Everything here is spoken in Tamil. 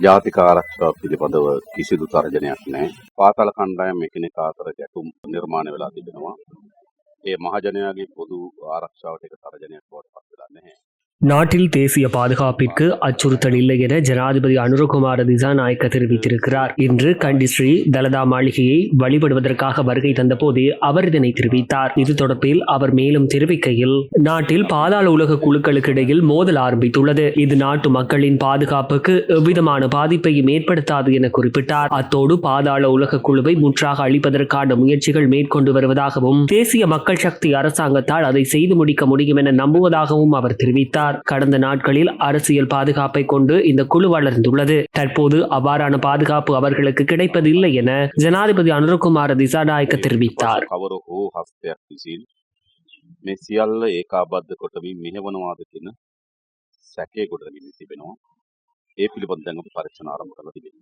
ජාතික ආරක්ෂාව පිළිබඳව කිසිදු තර්ජනයක් නැහැ. පාතාල කණ්ඩායම් එකිනෙකා අතර ගැටුම් නිර්මාණය වෙලා තිබෙනවා. ඒ මහජනයාගේ පොදු ආරක්ෂාවට එක තර්ජනයක් බවට පත් වෙලා නැහැ. நாட்டில் தேசிய பாதுகாப்பிற்கு அச்சுறுத்தல் இல்லை என ஜனாதிபதி அனுரகுமார திசாநாயக்க தெரிவித்திருக்கிறார். இன்று கண்டி ஸ்ரீ தலதா மாளிகையை வழிபடுவதற்காக வருகை தந்தபோதே அவர் இதனை தெரிவித்தார். இது தொடர்பில் அவர் மேலும் தெரிவிக்கையில் நாட்டில் பாதாள உலக குழுக்களுக்கு இடையில் மோதல் ஆரம்பித்துள்ளது. இது நாட்டு மக்களின் பாதுகாப்புக்கு எவ்விதமான பாதிப்பையும் ஏற்படுத்தாது என குறிப்பிட்டார். அத்தோடு பாதாள உலக குழுவை முற்றாக அழிப்பதற்கான முயற்சிகள் மேற்கொண்டு வருவதாகவும் தேசிய மக்கள் சக்தி அரசாங்கத்தால் அதை செய்து முடிக்க முடியும் என நம்புவதாகவும் அவர் தெரிவித்தார். கடந்த நாட்களில் அரசியல் பாதுகாப்பை கொண்டு இந்த குழு வளர்ந்துள்ளது தற்போது அவ்வாறான பாதுகாப்பு அவர்களுக்கு கிடைப்பதில்லை என ஜனாதிபதி அனுரகுமார திசாநாயக்க தெரிவித்தார் කවර හෝ හස්තයක් විසින් මේ සියල්ල ඒකාබද්ධ කොටමින් මෙහෙවනවාද කියන සැකය ගොඩනගෙන තිබෙනවා. ඒ පිළිබඳව දැන් අපි පරීක්ෂණ ආරම්භ කරලා තිබෙනවා.